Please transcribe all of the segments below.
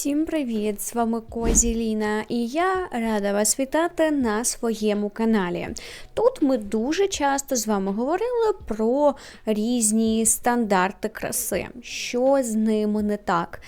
Всім привіт! З вами Козі Ліна, і я рада вас вітати на своєму каналі. Тут ми дуже часто з вами говорили про різні стандарти краси, що з ними не так,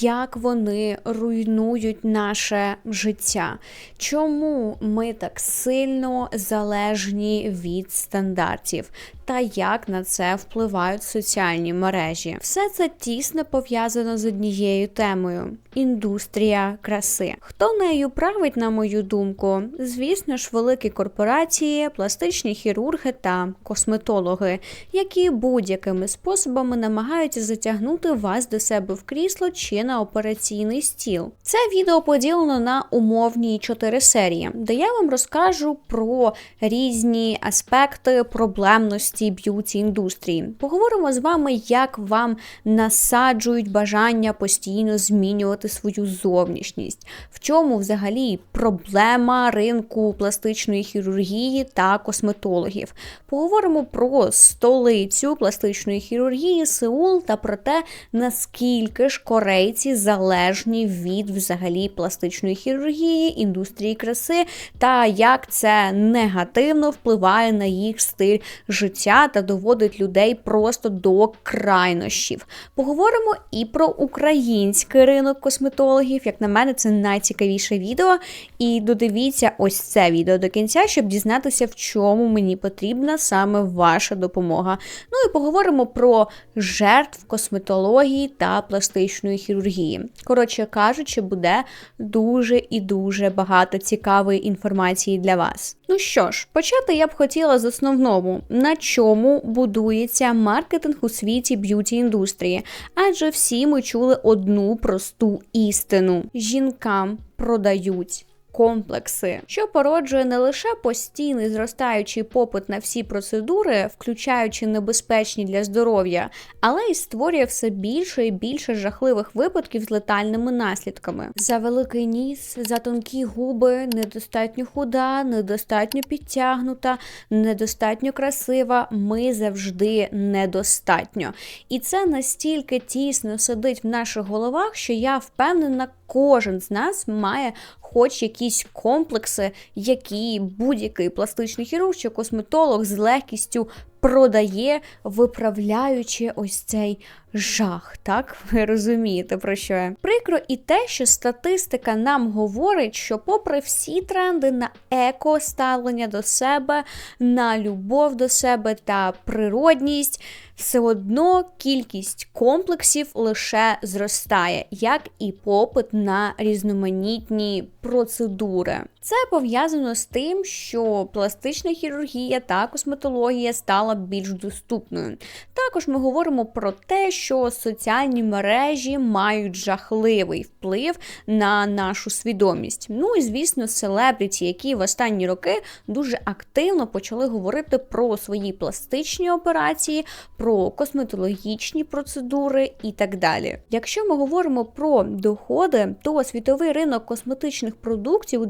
як вони руйнують наше життя, чому ми так сильно залежні від стандартів. Та як на це впливають соціальні мережі. Все це тісно пов'язано з однією темою індустрія краси. Хто нею править, на мою думку? Звісно ж, великі корпорації, пластичні хірурги та косметологи, які будь-якими способами намагаються затягнути вас до себе в крісло чи на операційний стіл. Це відео поділено на умовні чотири серії, де я вам розкажу про різні аспекти проблемності б'юті індустрії. Поговоримо з вами, як вам насаджують бажання постійно змінювати свою зовнішність. В чому взагалі проблема ринку пластичної хірургії та косметологів? Поговоримо про столицю пластичної хірургії Сеул та про те, наскільки ж корейці залежні від взагалі пластичної хірургії, індустрії краси, та як це негативно впливає на їх стиль життя та доводить людей просто до крайнощів. Поговоримо і про український ринок косметологів. Як на мене, це найцікавіше відео. І додивіться ось це відео до кінця, щоб дізнатися, в чому мені потрібна саме ваша допомога. Ну і поговоримо про жертв косметології та пластичної хірургії. Коротше кажучи, буде дуже і дуже багато цікавої інформації для вас. Ну що ж, почати я б хотіла з основному, на чому будується маркетинг у світі б'юті індустрії, адже всі ми чули одну просту істину: жінкам продають комплекси, що породжує не лише постійний зростаючий попит на всі процедури, включаючи небезпечні для здоров'я, але й створює все більше і більше жахливих випадків з летальними наслідками. За великий ніс, за тонкі губи, недостатньо худа, недостатньо підтягнута, недостатньо красива. Ми завжди недостатньо. І це настільки тісно сидить в наших головах, що я впевнена, кожен з нас має хоч якісь комплекси, які будь-який пластичний хірург чи косметолог з легкістю продає, виправляючи ось цей жах. Так, ви розумієте, про що я? Прикро і те, що статистика нам говорить, що, попри всі тренди на еко ставлення до себе, на любов до себе та природність, все одно кількість комплексів лише зростає, як і попит на різноманітні процедури. Це пов'язано з тим, що пластична хірургія та косметологія стала більш доступною. Також ми говоримо про те, що соціальні мережі мають жахливий вплив на нашу свідомість. Ну і звісно, селебріті, які в останні роки дуже активно почали говорити про свої пластичні операції, про косметологічні процедури і так далі. Якщо ми говоримо про доходи, то світовий ринок косметичних продуктів у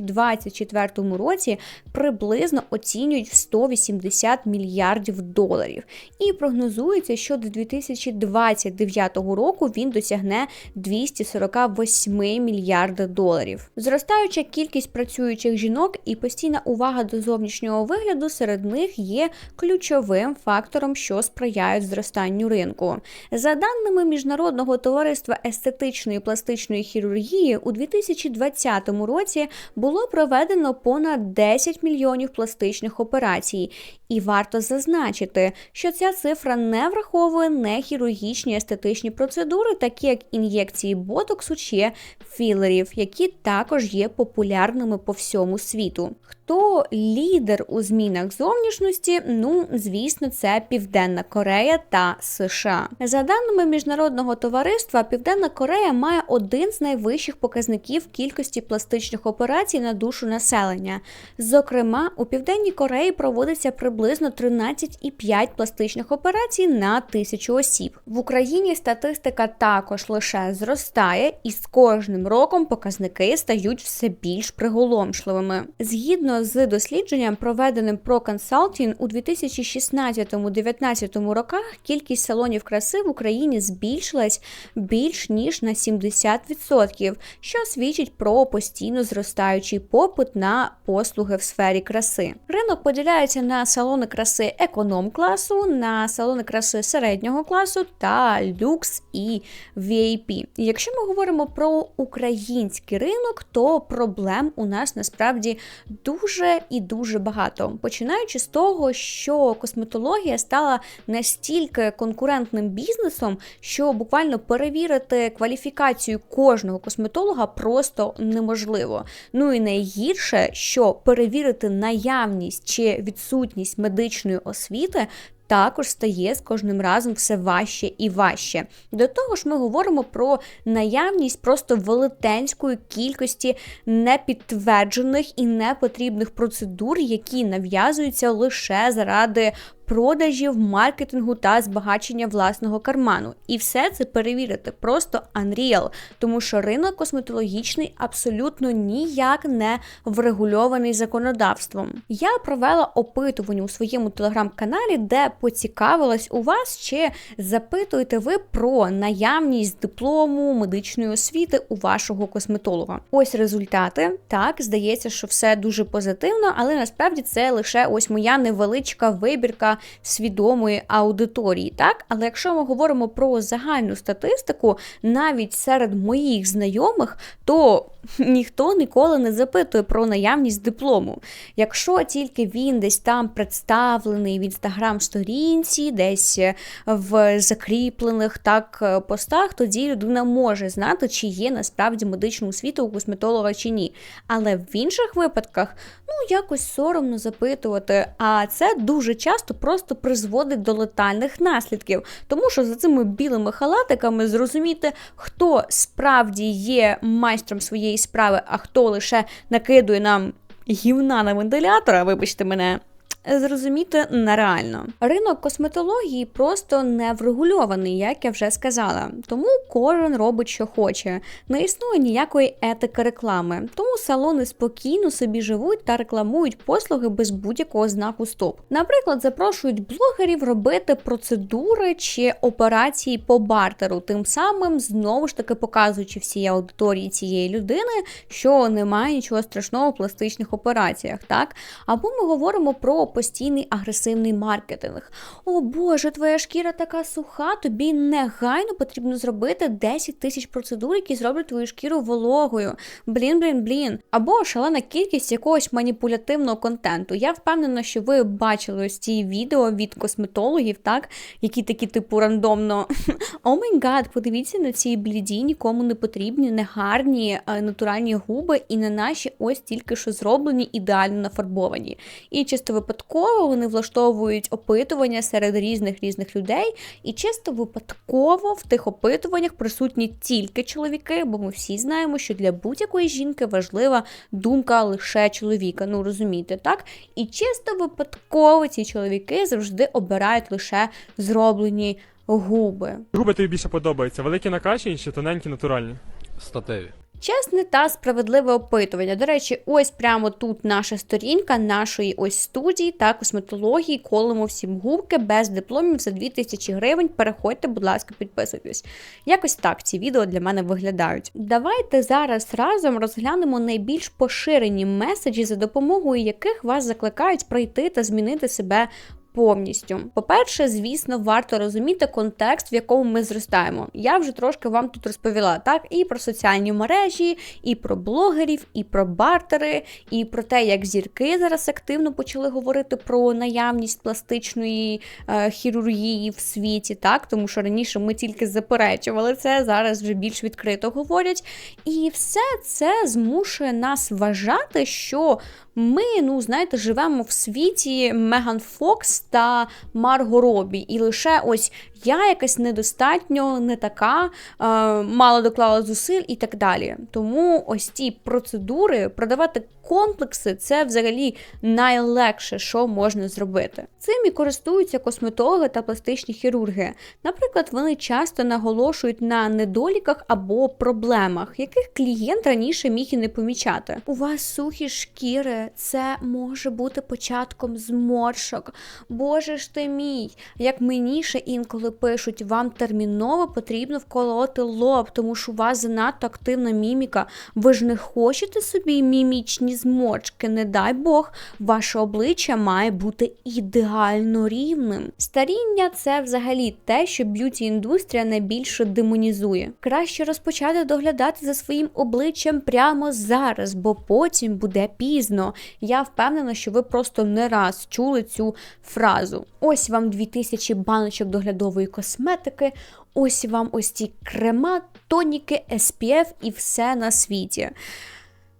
2024 році приблизно оцінюють в 180 мільярдів доларів. І прогнозується, що до 2029 року він досягне 248 мільярда доларів. Зростаюча кількість працюючих жінок і постійна увага до зовнішнього вигляду серед них є ключовим фактором, що сприяють зростанню ринку. За даними міжнародного товариства естетичної пластичної хірургії, у 2020 році було проведено понад 10 мільйонів пластичних операцій, і варто зазначити, що ця цифра не враховує нехірургічні естетичні процедури, такі як ін'єкції ботоксу чи філерів, які також є популярними по всьому світу. Хто лідер у змінах зовнішності? Ну, звісно, це Південна Корея та США. За даними міжнародного товариства, Південна Корея має один з найвищих показників кількості пластичних операцій на душу населення. Зокрема, у Південній Кореї проводиться приблизно 13,5 пластичних операцій на тисячу осіб. В Україні статистика також лише зростає, і з кожним роком показники стають все більш приголомшливими. Згідно Згідно з дослідженням, проведеним про консалтінг у 2016-2019 роках, кількість салонів краси в Україні збільшилась більш ніж на 70%, що свідчить про постійно зростаючий попит на послуги в сфері краси. Ринок поділяється на салони краси економ-класу, на салони краси середнього класу та люкс і VIP. Якщо ми говоримо про український ринок, то проблем у нас насправді дуже і дуже багато. Починаючи з того, що косметологія стала настільки конкурентним бізнесом, що буквально перевірити кваліфікацію кожного косметолога просто неможливо. Ну і найгірше, що перевірити наявність чи відсутність медичної освіти також стає з кожним разом все важче і важче. До того ж, ми говоримо про наявність просто велетенської кількості непідтверджених і непотрібних процедур, які нав'язуються лише заради продажів, маркетингу та збагачення власного карману. І все це перевірити просто unreal, тому що ринок косметологічний абсолютно ніяк не врегульований законодавством. Я провела опитування у своєму телеграм-каналі, де поцікавилась у вас, чи запитуєте ви про наявність диплому медичної освіти у вашого косметолога. Ось результати. Так, здається, що все дуже позитивно, але насправді це лише ось моя невеличка вибірка свідомої аудиторії. Так, але якщо ми говоримо про загальну статистику, навіть серед моїх знайомих, то ніхто ніколи не запитує про наявність диплому. Якщо тільки він десь там представлений в інстаграм-сторінці, десь в закріплених так постах, тоді людина може знати, чи є насправді медичну освіту у косметолога чи ні. Але в інших випадках, ну якось соромно запитувати. А це дуже часто просто призводить до летальних наслідків, тому що за цими білими халатиками зрозуміти, хто справді є майстром своєї справи, а хто лише накидує нам гівна на вентилятора, вибачте мене зрозуміти нереально. Ринок косметології просто не врегульований, як я вже сказала. Тому кожен робить, що хоче. Не існує ніякої етики реклами. Тому салони спокійно собі живуть та рекламують послуги без будь-якого знаку стоп. Наприклад, запрошують блогерів робити процедури чи операції по бартеру, тим самим знову ж таки показуючи всій аудиторії цієї людини, що немає нічого страшного в пластичних операціях, так? Або ми говоримо про постійний агресивний маркетинг. О Боже, твоя шкіра така суха, тобі негайно потрібно зробити 10 тисяч процедур, які зроблять твою шкіру вологою. Блін, блін, блін. Або шалена кількість якогось маніпулятивного контенту. Я впевнена, що ви бачили ось ці відео від косметологів, так, які такі, типу, рандомно. О май гад, подивіться на ці бліді, нікому не потрібні, негарні, е, натуральні губи, і на наші ось тільки що зроблені, ідеально нафарбовані. І чисто випадково випадково вони влаштовують опитування серед різних різних людей, і чисто випадково в тих опитуваннях присутні тільки чоловіки, бо ми всі знаємо, що для будь-якої жінки важлива думка лише чоловіка. Ну розумієте, так? І чисто випадково ці чоловіки завжди обирають лише зроблені губи. Губи тобі більше подобаються? Великі накачані чи тоненькі натуральні? Статеві. Чесне та справедливе опитування. До речі, ось прямо тут наша сторінка нашої ось студії та косметології. Колимо всім губки без дипломів за 2000 гривень. Переходьте, будь ласка, підписуйтесь. Якось так ці відео для мене виглядають. Давайте зараз разом розглянемо найбільш поширені меседжі, за допомогою яких вас закликають пройти та змінити себе повністю. По-перше, звісно, варто розуміти контекст, в якому ми зростаємо. Я вже трошки вам тут розповіла так і про соціальні мережі, і про блогерів, і про бартери, і про те, як зірки зараз активно почали говорити про наявність пластичної е, хірургії в світі, так тому що раніше ми тільки заперечували це, зараз вже більш відкрито говорять. І все це змушує нас вважати, що ми, ну знаєте, живемо в світі Меган Фокс та Марго Робі. І лише ось я якась недостатньо не така, е, мало доклала зусиль і так далі. Тому ось ці процедури продавати комплекси це взагалі найлегше, що можна зробити. Цим і користуються косметологи та пластичні хірурги. Наприклад, вони часто наголошують на недоліках або проблемах, яких клієнт раніше міг і не помічати. У вас сухі шкіри, це може бути початком зморшок. Боже ж ти мій, як мені ще інколи пишуть, вам терміново потрібно вколоти лоб, тому що у вас занадто активна міміка. Ви ж не хочете собі мімічні зморшки, не дай Бог, ваше обличчя має бути ідеально рівним. Старіння це взагалі те, що б'юті індустрія найбільше демонізує. Краще розпочати доглядати за своїм обличчям прямо зараз, бо потім буде пізно. Я впевнена, що ви просто не раз чули цю фразу. Ось вам 2000 баночок доглядової косметики, ось вам ось ці крема, тоніки, SPF і все на світі.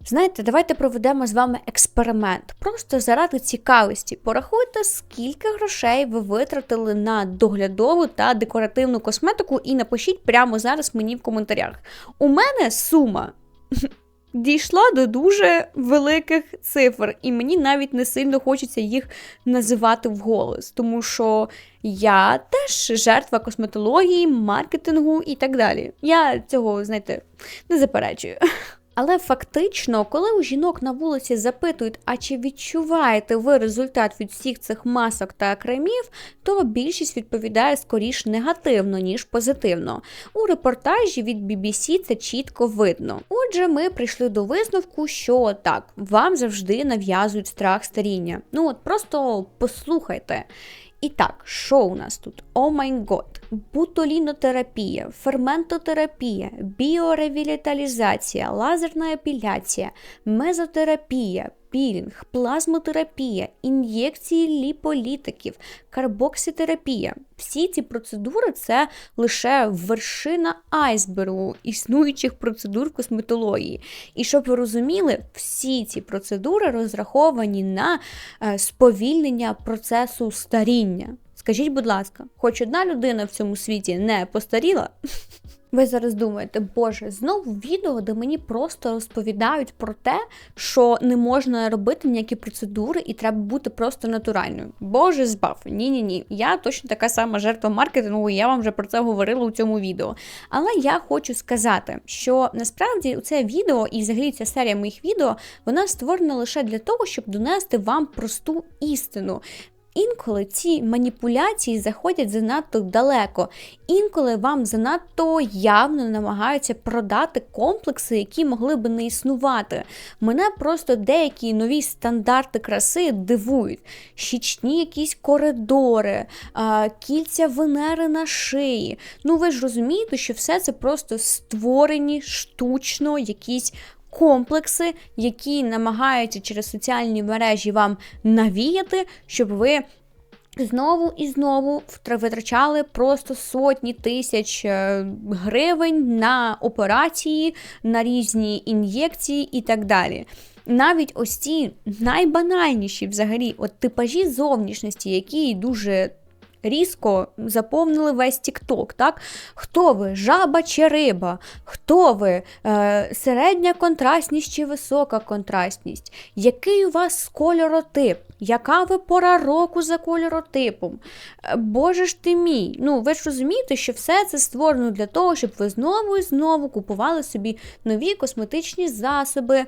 Знаєте, давайте проведемо з вами експеримент. Просто заради цікавості. Порахуйте, скільки грошей ви витратили на доглядову та декоративну косметику, і напишіть прямо зараз мені в коментарях. У мене сума. Дійшла до дуже великих цифр, і мені навіть не сильно хочеться їх називати вголос, тому що я теж жертва косметології, маркетингу і так далі. Я цього, знаєте, не заперечую. Але фактично, коли у жінок на вулиці запитують, а чи відчуваєте ви результат від всіх цих масок та кремів, то більшість відповідає скоріш негативно, ніж позитивно. У репортажі від BBC це чітко видно. Отже, ми прийшли до висновку, що так, вам завжди нав'язують страх старіння. Ну от просто послухайте. І так, що у нас тут? О май год, бутулінотерапія, ферментотерапія, біоревіталізація, лазерна епіляція, мезотерапія, пілінг, плазмотерапія, ін'єкції ліполітиків, карбокситерапія. Всі ці процедури це лише вершина айсбергу існуючих процедур косметології. І щоб ви розуміли, всі ці процедури розраховані на е, сповільнення процесу старіння. Скажіть, будь ласка, хоч одна людина в цьому світі не постаріла? Ви зараз думаєте, боже, знову відео, де мені просто розповідають про те, що не можна робити ніякі процедури і треба бути просто натуральною. Боже, збав. Ні-ні ні. Я точно така сама жертва маркетингу, я вам вже про це говорила у цьому відео. Але я хочу сказати, що насправді це відео і взагалі ця серія моїх відео вона створена лише для того, щоб донести вам просту істину. Інколи ці маніпуляції заходять занадто далеко, інколи вам занадто явно намагаються продати комплекси, які могли би не існувати. Мене просто деякі нові стандарти краси дивують: щічні якісь коридори, кільця Венери на шиї. Ну ви ж розумієте, що все це просто створені штучно якісь комплекси, які намагаються через соціальні мережі вам навіяти, щоб ви. Знову і знову витрачали просто сотні тисяч е, гривень на операції, на різні ін'єкції і так далі. Навіть ось ці найбанальніші взагалі от типажі зовнішності, які дуже різко заповнили весь Тікток. так? Хто ви? Жаба чи риба? Хто ви? Е, Середня контрастність чи висока контрастність? Який у вас кольоротип? Яка ви пора року за кольоротипом? Е, Боже ж ти мій. Ну, ви ж розумієте, що все це створено для того, щоб ви знову і знову купували собі нові косметичні засоби,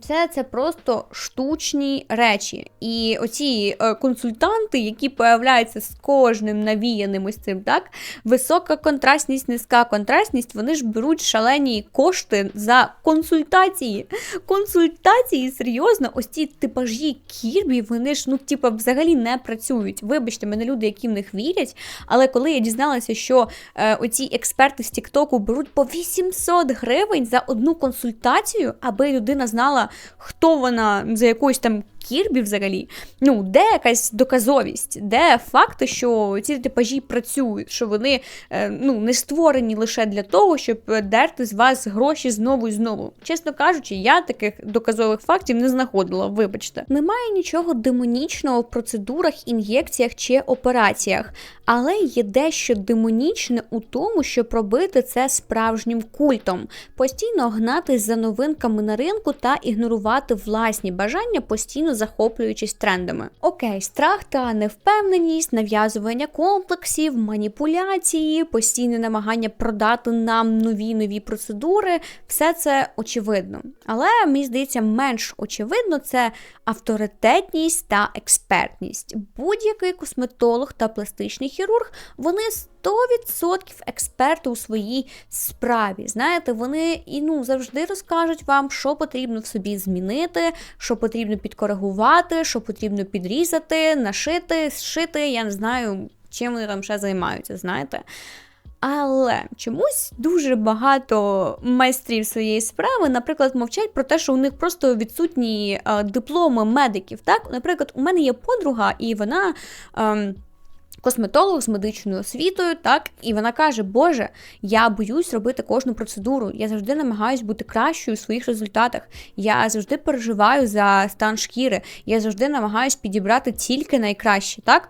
це це просто штучні речі. І оці е, консультанти, які появляються з кожним навіяним ось цим, так, висока контрастність, низька контрастність, вони ж беруть шалені кошти за консультації. Консультації, серйозно, ось ці типажі кірбі, вони ж ну, типа, взагалі не працюють. Вибачте, мене люди, які в них вірять. Але коли я дізналася, що е, оці експерти з Тіктоку беруть по 800 гривень за одну консультацію, аби людина знала хто вона за якоюсь там Кірбі взагалі? Ну, де якась доказовість, де факти, що ці типажі працюють, що вони е, ну, не створені лише для того, щоб дерти з вас гроші знову і знову. Чесно кажучи, я таких доказових фактів не знаходила. Вибачте, немає нічого демонічного в процедурах, ін'єкціях чи операціях, але є дещо демонічне у тому, щоб робити це справжнім культом, постійно гнатись за новинками на ринку та ігнорувати власні бажання, постійно захоплюючись трендами. Окей, страх та невпевненість, нав'язування комплексів, маніпуляції, постійне намагання продати нам нові нові процедури все це очевидно. Але мені здається, менш очевидно це авторитетність та експертність. Будь-який косметолог та пластичний хірург вони 100% експерти у своїй справі. Знаєте, вони і ну завжди розкажуть вам, що потрібно в собі змінити, що потрібно підкоригувати, що потрібно підрізати, нашити, зшити. Я не знаю, чим вони там ще займаються, знаєте. Але чомусь дуже багато майстрів своєї справи, наприклад, мовчать про те, що у них просто відсутні е, дипломи медиків. Так, наприклад, у мене є подруга, і вона. Е, Косметолог з медичною освітою, так, і вона каже: Боже, я боюсь робити кожну процедуру. Я завжди намагаюсь бути кращою у своїх результатах. Я завжди переживаю за стан шкіри. Я завжди намагаюсь підібрати тільки найкраще, так?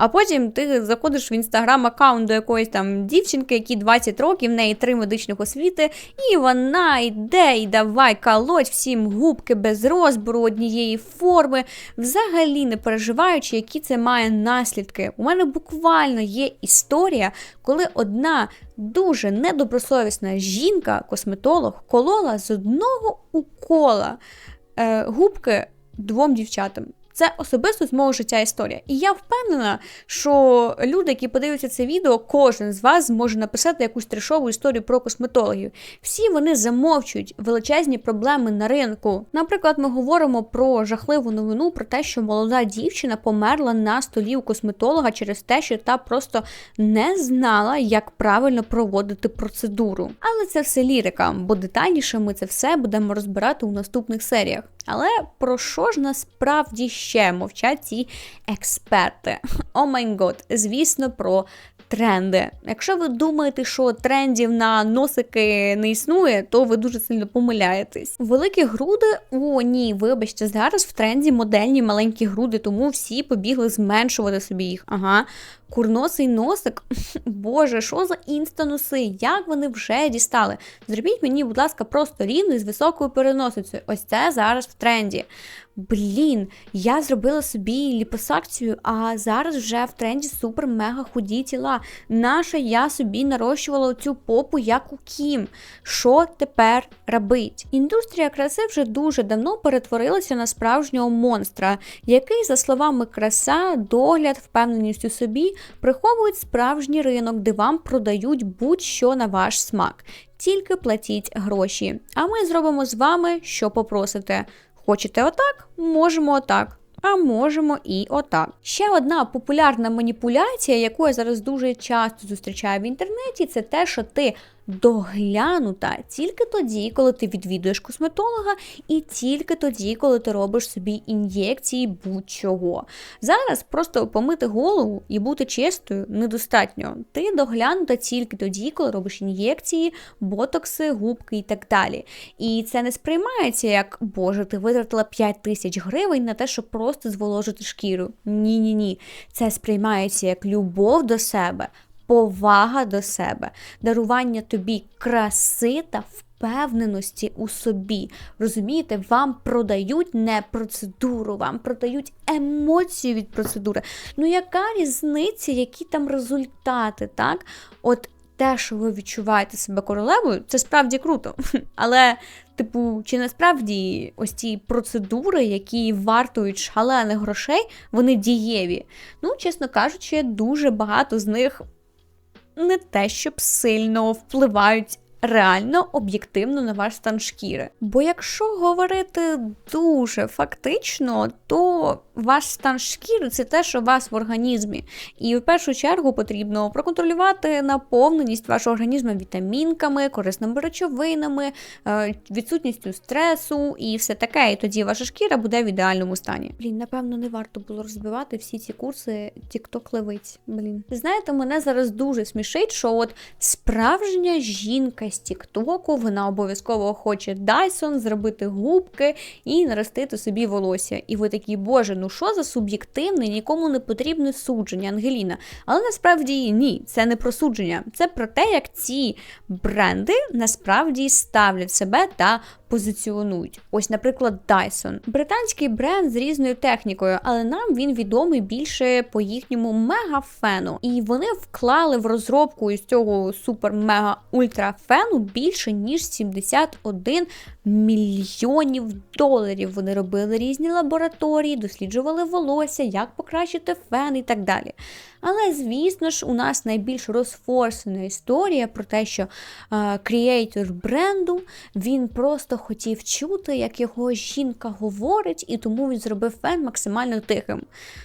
А потім ти заходиш в інстаграм аккаунт до якоїсь там дівчинки, якій 20 років, в неї три медичних освіти, і вона йде і давай колоть всім губки без розбору однієї форми, взагалі не переживаючи, які це має наслідки. У мене буквально є історія, коли одна дуже недобросовісна жінка, косметолог, колола з одного укола е, губки двом дівчатам. Це особисто з мого життя історія. І я впевнена, що люди, які подивляться це відео, кожен з вас зможе написати якусь трешову історію про косметологів. Всі вони замовчують величезні проблеми на ринку. Наприклад, ми говоримо про жахливу новину про те, що молода дівчина померла на столі у косметолога через те, що та просто не знала, як правильно проводити процедуру. Але це все лірика, бо детальніше ми це все будемо розбирати у наступних серіях. Але про що ж насправді ще мовчать ці експерти? О май год, звісно, про тренди. Якщо ви думаєте, що трендів на носики не існує, то ви дуже сильно помиляєтесь. Великі груди, о, ні, вибачте, зараз в тренді модельні маленькі груди, тому всі побігли зменшувати собі їх. Ага. Курносий носик, боже, що за інстануси? Як вони вже дістали? Зробіть мені, будь ласка, просто рівний з високою переносицею. Ось це зараз в тренді. Блін, я зробила собі ліпосакцію, а зараз вже в тренді супер-мега худі тіла. Наша я собі нарощувала цю попу, як у Кім. Що тепер робить? Індустрія краси вже дуже давно перетворилася на справжнього монстра, який, за словами краса, догляд, впевненість у собі приховують справжній ринок, де вам продають будь-що на ваш смак. Тільки платіть гроші. А ми зробимо з вами, що попросите. Хочете отак? Можемо отак. А можемо і отак. Ще одна популярна маніпуляція, яку я зараз дуже часто зустрічаю в інтернеті, це те, що ти доглянута тільки тоді, коли ти відвідуєш косметолога, і тільки тоді, коли ти робиш собі ін'єкції будь-чого. Зараз просто помити голову і бути чистою недостатньо. Ти доглянута тільки тоді, коли робиш ін'єкції, ботокси, губки і так далі. І це не сприймається як Боже, ти витратила 5 тисяч гривень на те, щоб просто зволожити шкіру. Ні-ні ні. Це сприймається як любов до себе повага до себе, дарування тобі краси та впевненості у собі. Розумієте, вам продають не процедуру, вам продають емоцію від процедури. Ну, яка різниця, які там результати, так? От те, що ви відчуваєте себе королевою, це справді круто. Але, типу, чи насправді ось ці процедури, які вартують шалених грошей, вони дієві? Ну, чесно кажучи, дуже багато з них не те, щоб сильно впливають реально об'єктивно на ваш стан шкіри. Бо якщо говорити дуже фактично, то ваш стан шкіри це те, що у вас в організмі. І в першу чергу потрібно проконтролювати наповненість вашого організму вітамінками, корисними речовинами, е, відсутністю стресу і все таке. І тоді ваша шкіра буде в ідеальному стані. Блін, напевно, не варто було розбивати всі ці курси TikTok левиць. Блін, знаєте, мене зараз дуже смішить, що от справжня жінка з Тіктоку, вона обов'язково хоче Dyson, зробити губки і наростити собі волосся. І ви такі, боже, ну що за суб'єктивне, нікому не потрібне судження, Ангеліна. Але насправді ні, це не про судження, це про те, як ці бренди насправді ставлять себе та позиціонують. Ось, наприклад, Dyson. Британський бренд з різною технікою, але нам він відомий більше по їхньому мегафену. І вони вклали в розробку із цього супер-мега-ультрафену більше ніж 71 мільйонів доларів. Вони робили різні лабораторії, досліджували волосся, як покращити фен і так далі. Але, звісно ж, у нас найбільш розфорсена історія про те, що е, креатор бренду він просто хотів чути, як його жінка говорить, і тому він зробив фен максимально тихим.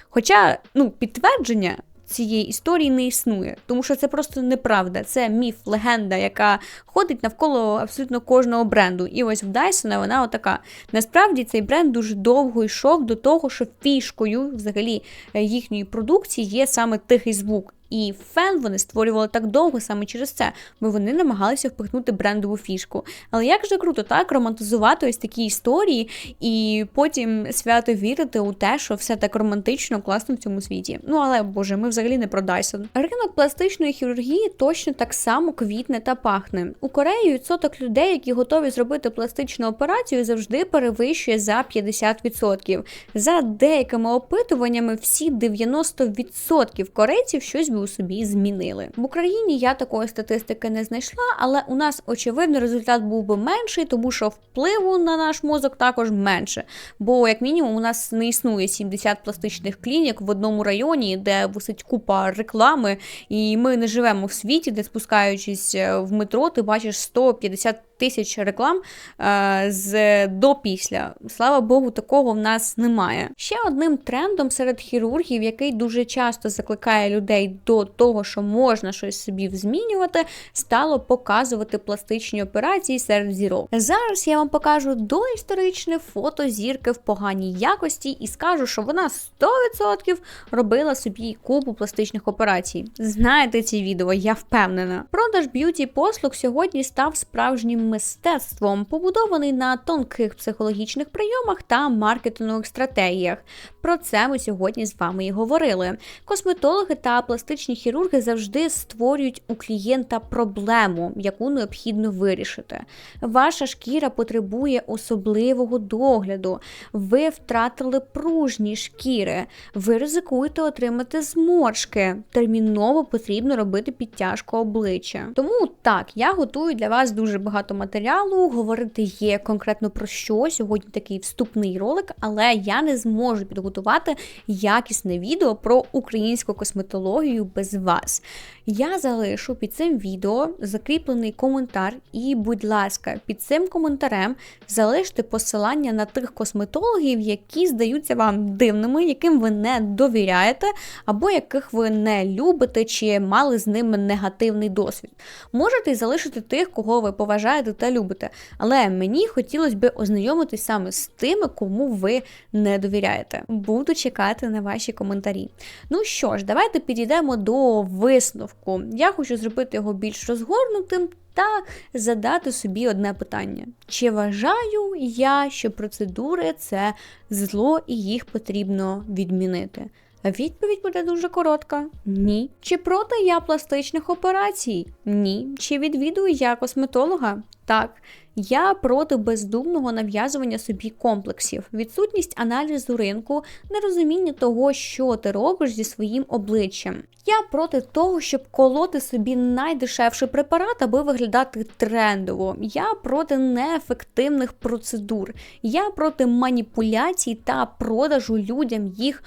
Хоча, ну, підтвердження. Цієї історії не існує, тому що це просто неправда. Це міф, легенда, яка ходить навколо абсолютно кожного бренду. І ось в Dyson вона отака. Насправді цей бренд дуже довго йшов до того, що фішкою взагалі е, їхньої продукції є саме тихий звук. І фен вони створювали так довго саме через це, бо вони намагалися впихнути брендову фішку. Але як же круто так романтизувати ось такі історії, і потім свято вірити у те, що все так романтично, класно в цьому світі. Ну але боже, ми взагалі не про Dyson. Ринок пластичної хірургії точно так само квітне та пахне. У Кореї відсоток людей, які готові зробити пластичну операцію, завжди перевищує за 50%. За деякими опитуваннями, всі 90% корейців щось би у собі змінили. В Україні я такої статистики не знайшла, але у нас очевидно результат був би менший, тому що впливу на наш мозок також менше. Бо, як мінімум, у нас не існує 70 пластичних клінік в одному районі, де висить купа реклами, і ми не живемо в світі, де спускаючись е, в метро, ти бачиш 150 Тисяч реклам е, з до після. Слава Богу, такого в нас немає. Ще одним трендом серед хірургів, який дуже часто закликає людей до того, що можна щось собі змінювати, стало показувати пластичні операції серед зірок. Зараз я вам покажу доісторичне фото зірки в поганій якості і скажу, що вона 100% робила собі купу пластичних операцій. Знаєте ці відео, я впевнена. Продаж б'юті послуг сьогодні став справжнім мистецтвом, побудований на тонких психологічних прийомах та маркетингових стратегіях. Про це ми сьогодні з вами і говорили. Косметологи та пластичні хірурги завжди створюють у клієнта проблему, яку необхідно вирішити. Ваша шкіра потребує особливого догляду. Ви втратили пружні шкіри, ви ризикуєте отримати зморшки. Терміново потрібно робити підтяжку обличчя. Тому так, я готую для вас дуже багато матеріалу. Говорити є конкретно про що. Сьогодні такий вступний ролик, але я не зможу підготувати якісне відео про українську косметологію без вас. Я залишу під цим відео закріплений коментар, і, будь ласка, під цим коментарем залиште посилання на тих косметологів, які здаються вам дивними, яким ви не довіряєте, або яких ви не любите, чи мали з ними негативний досвід. Можете залишити тих, кого ви поважаєте та любите. Але мені хотілося б ознайомитись саме з тими, кому ви не довіряєте. Буду чекати на ваші коментарі. Ну що ж, давайте підійдемо до висновку. Я хочу зробити його більш розгорнутим. Та задати собі одне питання: чи вважаю я, що процедури це зло і їх потрібно відмінити? Відповідь буде дуже коротка: ні. Чи проти я пластичних операцій? Ні. Чи відвідую я косметолога? Так. Я проти бездумного нав'язування собі комплексів, відсутність аналізу ринку, нерозуміння того, що ти робиш зі своїм обличчям. Я проти того, щоб колоти собі найдешевший препарат, аби виглядати трендово. Я проти неефективних процедур. Я проти маніпуляцій та продажу людям їх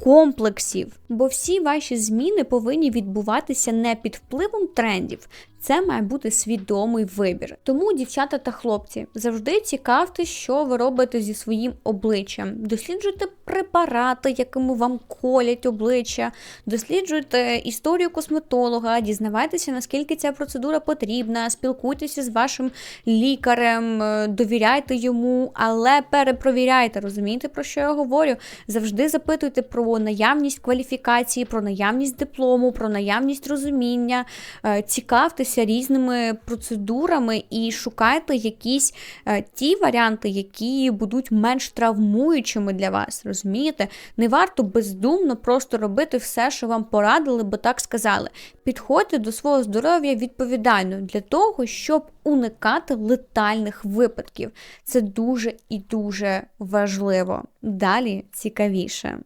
комплексів, бо всі ваші зміни повинні відбуватися не під впливом трендів Це має бути свідомий вибір. Тому, дівчата та хлопці, завжди цікавте, що ви робите зі своїм обличчям. Досліджуйте препарати, якими вам колять обличчя, досліджуйте історію косметолога, дізнавайтеся, наскільки ця процедура потрібна, спілкуйтеся з вашим лікарем, довіряйте йому, але перепровіряйте, розумієте, про що я говорю? Завжди запитуйте про наявність кваліфікації, про наявність диплому, про наявність розуміння, е, цікавтеся різними процедурами і шукайте якісь е, ті варіанти, які будуть менш травмуючими для вас. Розумієте? Не варто бездумно просто робити все, що вам порадили, бо так сказали. Підходьте до свого здоров'я відповідально для того, щоб уникати летальних випадків. Це дуже і дуже важливо. Далі цікавіше.